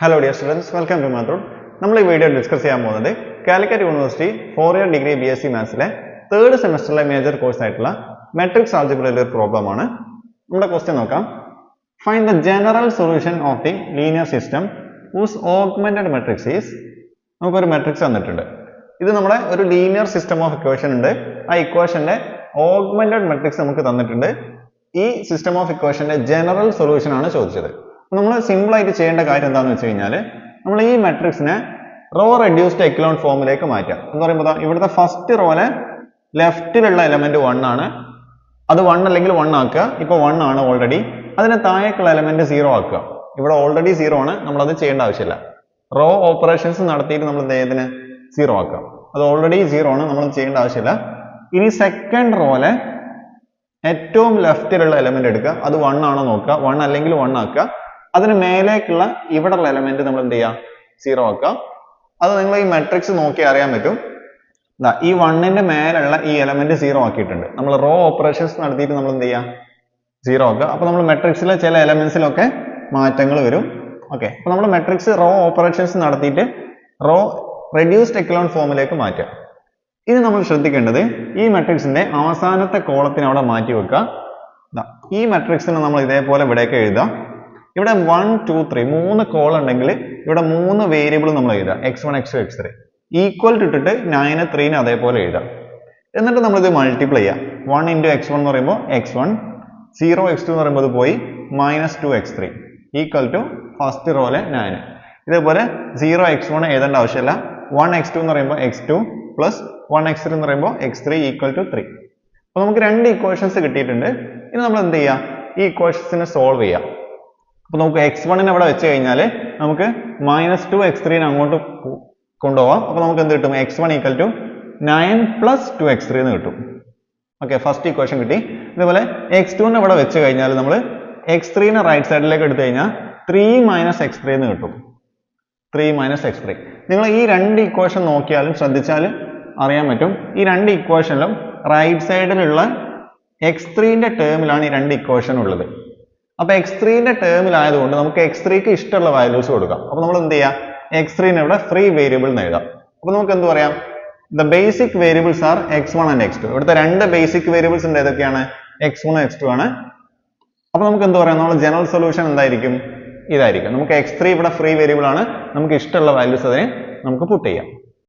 Hello dear students welcome to മാത്രം നമ്മൾ ഈ വീഡിയോ ഡിസ്കസ് ചെയ്യാൻ പോകുന്നത് Calicut university four year degree B S C മാത്സിലെ third സെമസ്റ്ററിലെ മേജർ കോഴ്സ് ആയിട്ടുള്ള മെട്രിക്സ് ആൾജിബ്രയിലെ ഒരു പ്രോബ്ലം ആണ്. നമ്മുടെ ക്വസ്റ്റ്യൻ നോക്കാം. Find the general solution of the linear system whose augmented matrix is നമുക്കൊരു മെട്രിക്സ് തന്നിട്ടുണ്ട് ഇത് നമ്മുടെ ഒരു ലീനിയർ സിസ്റ്റം ഓഫ് ഇക്വേഷൻ ഉണ്ട്. ആ ഇക്വേഷന്റെ ഓഗ്മെന്റഡ് മെട്രിക്സ് നമുക്ക് തന്നിട്ടുണ്ട്. ഈ സിസ്റ്റം ഓഫ് ഇക്വേഷന്റെ ജനറൽ സൊല്യൂഷൻ ആണ് ചോദിച്ചത്. നമ്മൾ സിമ്പിൾ ആയിട്ട് ചെയ്യേണ്ട കാര്യം എന്താണെന്ന് വെച്ച് കഴിഞ്ഞാൽ നമ്മൾ ഈ മെട്രിക്സിനെ റോ റെഡ്യൂസ്ഡ് എക്ലോൺ ഫോമിലേക്ക് മാറ്റാം എന്ന് പറയുമ്പോൾ ഇവിടുത്തെ ഫസ്റ്റ് റോയിലെ ലെഫ്റ്റിലുള്ള എലമെന്റ് വൺ ആണ്. അത് വൺ അല്ലെങ്കിൽ വൺ ആക്കുക. ഇപ്പൊ വൺ ആണ് ഓൾറെഡി അതിന് താഴേക്കുള്ള എലമെന്റ് സീറോ ആക്കുക. ഇവിടെ ഓൾറെഡി സീറോ ആണ്. നമ്മൾ അത് ചെയ്യേണ്ട ആവശ്യമില്ല. റോ ഓപ്പറേഷൻസ് നടത്തിയിട്ട് നമ്മൾ ഇതിന് സീറോ ആക്കുക. അത് ഓൾറെഡി സീറോ ആണ്. നമ്മൾ ചെയ്യേണ്ട ആവശ്യമില്ല. ഇനി സെക്കൻഡ് റോലെ ഏറ്റവും ലെഫ്റ്റിലുള്ള എലമെന്റ് എടുക്കുക. അത് വൺ ആണോ നോക്കുക. വൺ അല്ലെങ്കിൽ വൺ ആക്കുക. അതിന് മേലേക്കുള്ള ഇവിടെയുള്ള എലമെന്റ് നമ്മൾ എന്ത് ചെയ്യുക സീറോ ആക്കുക. അത് നിങ്ങൾ ഈ മെട്രിക്സ് നോക്കി അറിയാൻ പറ്റും. ഈ വണ്ണിന്റെ മേലുള്ള ഈ എലമെന്റ് സീറോ ആക്കിയിട്ടുണ്ട്. നമ്മൾ റോ ഓപ്പറേഷൻസ് നടത്തിയിട്ട് നമ്മൾ എന്ത് ചെയ്യുക സീറോ ആക്കുക. അപ്പൊ നമ്മൾ മെട്രിക്സിലെ ചില എലമെന്റ്സിലൊക്കെ മാറ്റങ്ങൾ വരും. ഓക്കെ അപ്പൊ നമ്മൾ മെട്രിക്സ് റോ ഓപ്പറേഷൻസ് നടത്തിയിട്ട് റോ റെഡ്യൂസ്ഡ് എക്കലോൺ ഫോമിലേക്ക് മാറ്റുക. ഇനി നമ്മൾ ശ്രദ്ധിക്കേണ്ടത് ഈ മെട്രിക്സിന്റെ അവസാനത്തെ കോളത്തിന് അവിടെ മാറ്റി വെക്കുക. ഈ മെട്രിക്സിനെ നമ്മൾ ഇതേപോലെ ഇവിടേക്ക് എഴുതാം ഇവിടെ വൺ ടു ത്രീ മൂന്ന് കോൾ ഉണ്ടെങ്കിൽ ഇവിടെ മൂന്ന് വേരിയബിൾ നമ്മൾ എഴുതാം x one x two x three equal ഇട്ടിട്ട് നയന് ത്രീന് അതേപോലെ എഴുതാം എന്നിട്ട് നമ്മൾ ഇത് മൾട്ടിപ്ലൈ ചെയ്യാം. വൺ ഇന്റു എക്സ് വൺ എന്ന് പറയുമ്പോൾ x one zero x two എന്ന് പറയുമ്പോൾ അത് പോയി minus two x three equal two first റോയിലെ നയന് ഇതേപോലെ സീറോ എക്സ് വൺ എഴുതേണ്ട ആവശ്യമില്ല. വൺ എക്സ് ടു എന്ന് പറയുമ്പോൾ x two plus one x three എന്ന് പറയുമ്പോൾ x three equal to three അപ്പോൾ നമുക്ക് രണ്ട് ഇക്വേഷൻസ് കിട്ടിയിട്ടുണ്ട്. ഇനി നമ്മൾ എന്ത് ചെയ്യുക? ഈ ഇക്വേഷൻസിനെ സോൾവ് ചെയ്യാം അപ്പോൾ നമുക്ക് എക്സ് വണ്ണിനെ അവിടെ വെച്ച് കഴിഞ്ഞാൽ നമുക്ക് മൈനസ് ടു എക്സ് ത്രീനെ അങ്ങോട്ട് കൊണ്ടുപോവാം. അപ്പോൾ നമുക്ക് എന്ത് കിട്ടും? X one equal to nine plus two x three എന്ന് കിട്ടും. ഓക്കെ ഫസ്റ്റ് ഇക്വേഷൻ കിട്ടി. ഇതുപോലെ എക്സ് ടുവിനെ ഇവിടെ വെച്ച് കഴിഞ്ഞാൽ നമ്മൾ എക്സ് ത്രീനെ റൈറ്റ് സൈഡിലേക്ക് എടുത്തു കഴിഞ്ഞാൽ ത്രീ മൈനസ് എക്സ് ത്രീ എന്ന് കിട്ടും. ത്രീ മൈനസ് എക്സ് ത്രീ നിങ്ങൾ ഈ രണ്ട് ഇക്വേഷൻ നോക്കിയാലും ശ്രദ്ധിച്ചാലും അറിയാൻ പറ്റും. ഈ രണ്ട് ഇക്വേഷനിലും റൈറ്റ് സൈഡിലുള്ള എക്സ് ത്രീന്റെ ടേമിലാണ് ഈ രണ്ട് ഇക്വേഷൻ ഉള്ളത്. അപ്പൊ എക്സ് ത്രീന്റെ ടേമിലായതുകൊണ്ട് നമുക്ക് എക്സ് ത്രീക്ക് ഇഷ്ടമുള്ള വാല്യൂസ് കൊടുക്കാം. അപ്പൊ നമ്മൾ എന്ത് ചെയ്യാം? എക്സ് ത്രീനെ ഇവിടെ ഫ്രീ വേരിയബിൾ എന്ന് എഴുതാം. അപ്പൊ നമുക്ക് എന്ത് പറയാം? The basic variables are x one and x two ഇവിടുത്തെ രണ്ട് ബേസിക് വേരിയബിൾസ് ഉണ്ട്. ഏതൊക്കെയാണ്? എക്സ് വൺ എക്സ് ടു ആണ്. അപ്പൊ നമുക്ക് എന്ത് പറയാം? നമ്മൾ ജനറൽ സൊല്യൂഷൻ എന്തായിരിക്കും? ഇതായിരിക്കും. നമുക്ക് എക്സ് ത്രീ ഇവിടെ ഫ്രീ വേരിയബിൾ ആണ്. നമുക്ക് ഇഷ്ടമുള്ള വാല്യൂസ് അതിനെ നമുക്ക് പുട്ട് ചെയ്യാം.